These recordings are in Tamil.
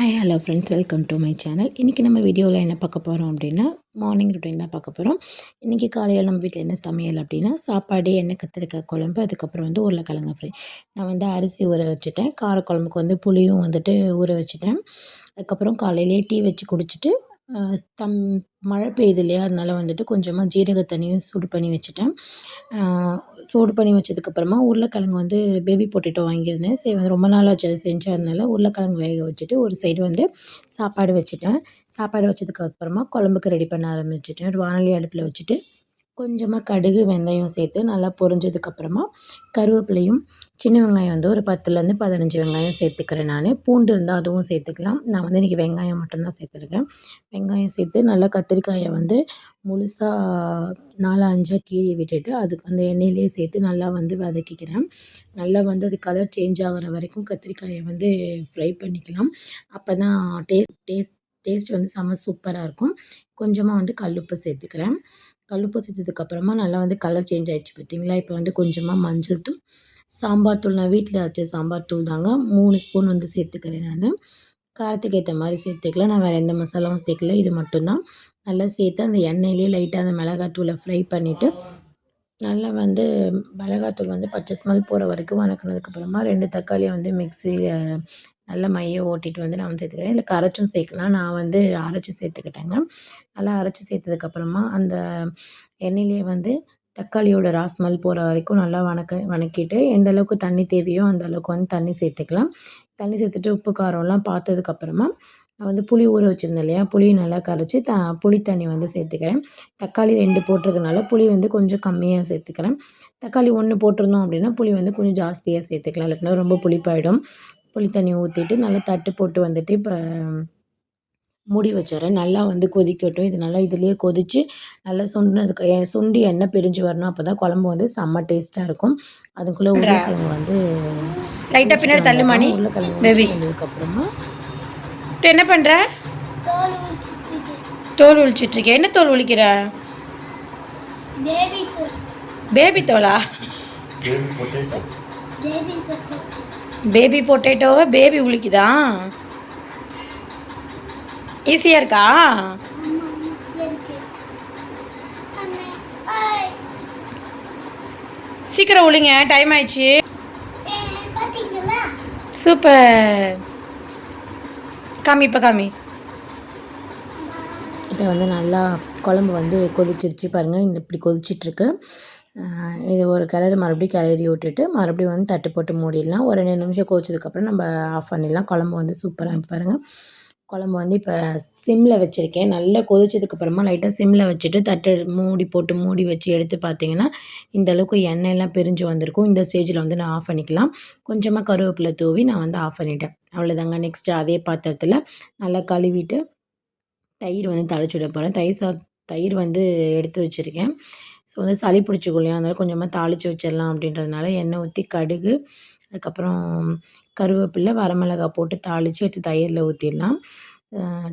Hi hello friends welcome to my channel இன்றைக்கி நம்ம வீடியோவில் என்ன பார்க்க போகிறோம் அப்படின்னா மார்னிங் ருட்டீன் தான் பார்க்க போகிறோம் இன்றைக்கி காலையில் நம்ம வீட்டில் என்ன சமையல் அப்படின்னா சாப்பாடு எண்ணெய் கத்திரிக்காய் குழம்பு அதுக்கப்புறம் வந்து உருளைக்கிழங்கு ஃப்ரை நான் வந்து அரிசி ஊற வச்சுட்டேன். காரக்குழம்புக்கு வந்து புளியும் வந்துட்டு ஊற வச்சுட்டேன். அதுக்கப்புறம் காலையிலேயே டீ வச்சு குடிச்சிட்டு தம் மழை பெய்யுது இல்லையா? அதனால் வந்துட்டு கொஞ்சமாக ஜீரக தண்ணியும் சூடு பண்ணி வச்சுட்டேன். சூடு பண்ணி வச்சதுக்கப்புறமா உருளைக்கிழங்கு வந்து பேபி பொட்டேட்டோ வாங்கியிருந்தேன். சரி வந்து ரொம்ப நாள் ஆச்சு அது செஞ்சதுனால உருளைக்கிழங்கு வேக வச்சுட்டு ஒரு சைடு வந்து சாப்பாடு வச்சுட்டேன். சாப்பாடு வச்சதுக்கப்புறமா குழம்புக்கு ரெடி பண்ண ஆரம்பிச்சிட்டேன். ஒரு வானொலி அடுப்பில் வச்சுட்டு கொஞ்சமாக கடுகு வெந்தயம் சேர்த்து நல்லா பொரிஞ்சதுக்கப்புறமா கருவேப்பிலையும் சின்ன வெங்காயம் வந்து ஒரு பத்துலேருந்து பதினஞ்சு வெங்காயம் சேர்த்துக்கிறேன் நான். பூண்டு இருந்தால் அதுவும் சேர்த்துக்கலாம். நான் வந்து இன்றைக்கி வெங்காயம் மட்டும்தான் சேர்த்துருக்கேன். வெங்காயம் சேர்த்து நல்லா கத்திரிக்காயை வந்து முழுசாக நாலு அஞ்சாக கீறி விட்டுட்டு அதுக்கு வந்து எண்ணெயிலே சேர்த்து நல்லா வந்து வதக்கிக்கிறேன். நல்லா வந்து அது கலர் சேஞ்ச் ஆகிற வரைக்கும் கத்திரிக்காயை வந்து ஃப்ரை பண்ணிக்கலாம். அப்போ தான் டேஸ்ட் டேஸ்ட் டேஸ்ட் வந்து செம்ம சூப்பராக இருக்கும். கொஞ்சமாக வந்து கல்லுப்பு சேர்த்துக்கிறேன். கல்லுப்பு அப்புறமா நல்லா வந்து கலர் சேஞ்ச் ஆகிடுச்சு பார்த்தீங்களா? இப்போ வந்து கொஞ்சமாக மஞ்சள் தூள் சாம்பார் தூள். நான் வீட்டில் அரைச்ச சாம்பார் தூள் தாங்க. மூணு ஸ்பூன் வந்து சேர்த்துக்கிறேன் நான். காரத்துக்கு ஏற்ற மாதிரி சேர்த்துக்கலாம். நான் வேறு எந்த மசாலாவும் சேர்க்கல. இது மட்டும்தான். நல்லா சேர்த்து அந்த எண்ணெயிலே லைட்டாக அந்த மிளகாத்தூளை ஃப்ரை பண்ணிவிட்டு நல்லா வந்து மிளகாத்தூள் வந்து பச்சை ஸ்மெல் போகிற வரைக்கும் வணக்கினதுக்கப்புறமா ரெண்டு தக்காளியை வந்து மிக்சியில் நல்லா மைய ஓட்டிட்டு வந்து நான் வந்து சேர்த்துக்கிறேன் இல்லை கரைச்சும் சேர்க்கலாம். நான் வந்து அரைச்சி சேர்த்துக்கிட்டேங்க. நல்லா அரைச்சி சேர்த்ததுக்கப்புறமா அந்த எண்ணெயிலே வந்து தக்காளியோட ரா ஸ்மெல் போகிற வரைக்கும் நல்லா வணக்க வணக்கிட்டு எந்த அளவுக்கு தண்ணி தேவையோ அந்த அளவுக்கு வந்து தண்ணி சேர்த்துக்கலாம். தண்ணி சேர்த்துட்டு உப்பு காரம்லாம் பார்த்ததுக்கப்புறமா நான் வந்து புளி ஊற வச்சுருந்தேன் இல்லையா? புளியை நல்லா கரைச்சி த புளி தண்ணி வந்து சேர்த்துக்கிறேன். தக்காளி ரெண்டு போட்டிருக்கனால புளி வந்து கொஞ்சம் கம்மியாக சேர்த்துக்கிறேன். தக்காளி ஒன்று போட்டிருந்தோம் அப்படின்னா புளி வந்து கொஞ்சம் ஜாஸ்தியாக சேர்த்துக்கலாம். இல்லைன்னா ரொம்ப புளிப்பாயிடும். புளி தண்ணி ஊற்றிட்டு நல்லா தட்டு போட்டு வந்துட்டு இப்போ மூடி வச்சிடறேன். நல்லா வந்து கொதிக்கட்டும். இது நல்லா இதுலேயே கொதித்து நல்லா சுண்டினதுக்கு சுண்டி எண்ணெய் பிரிஞ்சு வரணும். அப்போ தான் குழம்பு வந்து செம்ம டேஸ்ட்டாக இருக்கும். அதுக்குள்ளே உருளைக்கிழங்கு வந்து லைட்டாக பின்னாடி தள்ளு மணி. உருளைக்கிழங்கு பேபி வந்ததுக்கப்புறமா என்ன பண்ணுற தோல் உளிச்சிட்ருக்கேன் என்ன தோல் உளிக்கிற பேபி தோல். பேபி பொட்டேட்டோ பேபி பொட்டேட்டோவை பேபி உளிக்குதா ஈஸியாக இருக்கா? சீக்கிரம் உளிங்க டைம் ஆயிடுச்சு. சூப்பர். காமி இப்போ காமி. இப்போ வந்து நல்லா குழம்பு வந்து கொதிச்சிருச்சு பாருங்கள் இந்த இப்படி கொதிச்சிட்ருக்கு இது ஒரு கிளறு மறுபடியும் கிளறி விட்டுட்டு மறுபடியும் வந்து தட்டு போட்டு மூடிடலாம். ஒரு ரெண்டு நிமிஷம் கொதிச்சதுக்கப்புறம் நம்ம ஆஃப் பண்ணிடலாம். குழம்பு வந்து சூப்பராக பாருங்கள் குழம்பு வந்து இப்போ சிம்மில் வச்சுருக்கேன். நல்லா கொதிச்சதுக்கப்புறமா லைட்டாக சிம்மில் வச்சுட்டு தட்டு மூடி போட்டு மூடி வச்சு எடுத்து பார்த்தீங்கன்னா இந்த அளவுக்கு எண்ணெயெல்லாம் பிரிஞ்சு வந்திருக்கும். இந்த ஸ்டேஜில் வந்து நான் ஆஃப் பண்ணிக்கலாம். கொஞ்சமாக கருவேப்பிலை தூவி நான் வந்து ஆஃப் பண்ணிட்டேன். அவ்வளோதாங்க நெக்ஸ்ட்டு அதே பாத்திரத்தில் நல்லா கழுவிட்டு தயிர் வந்து தழைச்சி விட போகிறேன் தயிர் சா தயிர் வந்து எடுத்து வச்சுருக்கேன். ஸோ வந்து சளி பிடிச்சிக்கொள்ளையும் அதனால் கொஞ்சமாக தாளித்து வச்சிடலாம் அப்படின்றதுனால எண்ணெய் ஊற்றி கடுகு அதுக்கப்புறம் கருவேப்பில்லை வரமிளகா போட்டு தாளித்து எடுத்து தயிரில் ஊற்றிடலாம்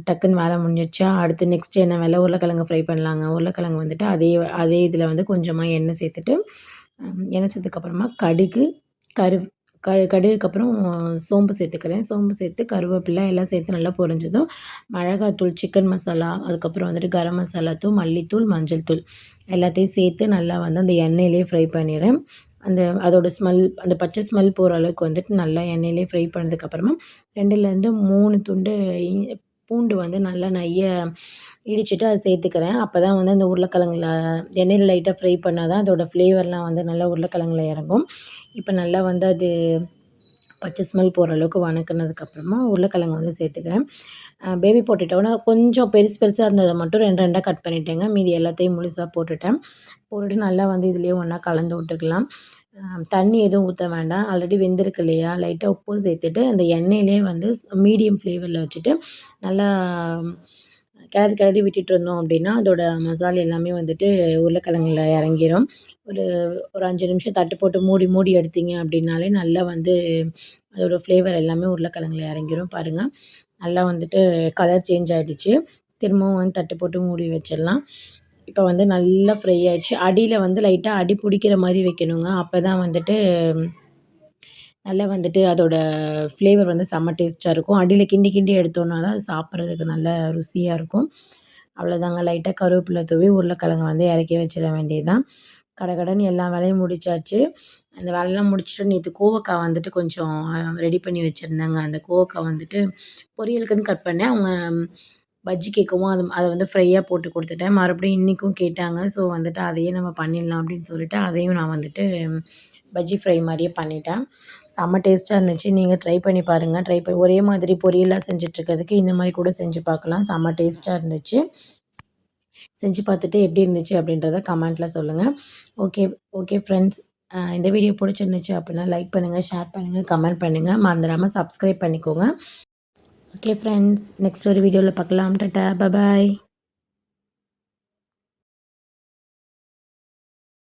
டக்குன்னு வேலை முடிஞ்சிச்சா அடுத்து நெக்ஸ்ட்டு என்ன வேலை? உருளைக்கிழங்கு ஃப்ரை பண்ணலாங்க. உருளைக்கிழங்கு வந்துட்டு அதே அதே இதில் வந்து கொஞ்சமாக எண்ணெய் சேர்த்துட்டு எண்ணெய் சேர்த்துக்கப்புறமா கடுகு கரு க கடுகுக்கப்புறம் சோம்பு சேர்த்துக்கிறேன். சோம்பு சேர்த்து கருவேப்பிலை எல்லாம் சேர்த்து நல்லா பொரிஞ்சதும் மிளகாத்தூள் சிக்கன் மசாலா அதுக்கப்புறம் வந்துட்டு கரம் மசாலா தூள் மல்லித்தூள் மஞ்சள் தூள் எல்லாத்தையும் சேர்த்து நல்லா வந்து அந்த எண்ணெயிலே ஃப்ரை பண்ணிடுறேன். அந்த அதோட ஸ்மெல் அந்த பச்சை ஸ்மெல் போகிற அளவுக்கு வந்துட்டு நல்லா எண்ணெயிலே ஃப்ரை பண்ணதுக்கப்புறமா ரெண்டுலேருந்து மூணு துண்டு பூண்டு வந்து நல்லா நைய இடிச்சிட்டு அதை சேர்த்துக்கிறேன். அப்போ தான் வந்து அந்த உருளைக்கிழங்குல எண்ணெயில் லைட்டாக ஃப்ரை பண்ணால் தான் அதோடய ஃப்ளேவர்லாம் வந்து நல்லா உருளைக்கிழங்குல இறங்கும். இப்போ நல்லா வந்து அது பச்சை ஸ்மெல் போகிற அளவுக்கு வணக்கினதுக்கப்புறமா உருளைக்கிழங்கு வந்து சேர்த்துக்கிறேன். பேபி பொட்டேட்டோனா கொஞ்சம் பெருசு பெருசாக இருந்ததை மட்டும் ரெண்டு ரெண்டாக கட் பண்ணிட்டேங்க. மீதி எல்லாத்தையும் முழுசாக போட்டுட்டேன். போட்டுட்டு நல்லா வந்து இதுலேயே ஒன்றா கலந்து விட்டுக்கலாம். தண்ணி எதுவும் ஊற்ற வேண்டாம். ஆல்ரெடி வெந்திருக்கு இல்லையா? லைட்டாக உப்பு சேர்த்துட்டு அந்த எண்ணெயிலே வந்து மீடியம் ஃப்ளேவரில் வச்சுட்டு நல்லா கிளறி கிளறி விட்டுட்டு இருந்தோம் அப்படின்னா அதோட மசாலா எல்லாமே வந்துட்டு உருளைக்கிழங்குல இறங்கிரும். ஒரு ஒரு அஞ்சு நிமிஷம் தட்டு போட்டு மூடி மூடி எடுத்தீங்க அப்படின்னாலே நல்லா வந்து அதோடய ஃப்ளேவர் எல்லாமே உருளைக்கிழங்குல இறங்கிரும் பாருங்கள் நல்லா வந்துட்டு கலர் சேஞ்ச் ஆகிடுச்சு திரும்பவும் வந்து தட்டு போட்டு மூடி வச்சிடலாம். இப்போ வந்து நல்லா ஃப்ரை ஆயிடுச்சு. அடியில் வந்து லைட்டாக அடி பிடிக்கிற மாதிரி வைக்கணுங்க. அப்போ தான் வந்துட்டு நல்லா வந்துட்டு அதோட ஃப்ளேவர் வந்து செம்ம டேஸ்ட்டாக இருக்கும். அடியில் கிண்டி கிண்டி எடுத்தோன்னா தான் அது சாப்பிட்றதுக்கு நல்ல ருசியாக இருக்கும். அவ்வளோதாங்க லைட்டாக கருவேப்பிலை தூவி உருளைக்கிழங்க வந்து இறக்கி வச்சிட வேண்டியதுதான். கடகடன்னு எல்லா வேலையும் முடிச்சாச்சு. அந்த வேலையெல்லாம் முடிச்சுட்டு நேற்று கோவக்காய் வந்துட்டு கொஞ்சம் ரெடி பண்ணி வச்சுருந்தாங்க. அந்த கோவக்காய் வந்துட்டு பொரியலுக்குன்னு கட் பண்ணேன். அவங்க பஜ்ஜி கேட்கவும் அது அதை வந்து ஃப்ரையாக போட்டு கொடுத்துட்டேன். மறுபடியும் இன்றைக்கும் கேட்டாங்க. ஸோ வந்துட்டு அதையே நம்ம பண்ணிடலாம் அப்படின்னு சொல்லிட்டு அதையும் நான் வந்துட்டு பஜ்ஜி ஃப்ரை மாதிரியே பண்ணிட்டேன். செம்ம டேஸ்ட்டாக இருந்துச்சு. நீங்கள் ட்ரை பண்ணி பாருங்கள் ட்ரை பண்ணி ஒரே மாதிரி பொரியலாக செஞ்சிட்ருக்கிறதுக்கு இந்த மாதிரி கூட செஞ்சு பார்க்கலாம் செம்ம டேஸ்ட்டாக இருந்துச்சு. செஞ்சு பார்த்துட்டு எப்படி இருந்துச்சு அப்படின்றத கமெண்ட்டில் சொல்லுங்கள் ஓகே ஓகே ஃப்ரெண்ட்ஸ் இந்த வீடியோ பிடிச்சிருந்துச்சு அப்படின்னா லைக் பண்ணுங்கள் ஷேர் பண்ணுங்கள் கமெண்ட் பண்ணுங்கள் மறந்துடாமல் சப்ஸ்கிரைப் பண்ணிக்கோங்க. ஓகே ஃப்ரெண்ட்ஸ் நெக்ஸ்ட் ஒரு வீடியோவில் பார்க்கலாம். Ta-ta bye bye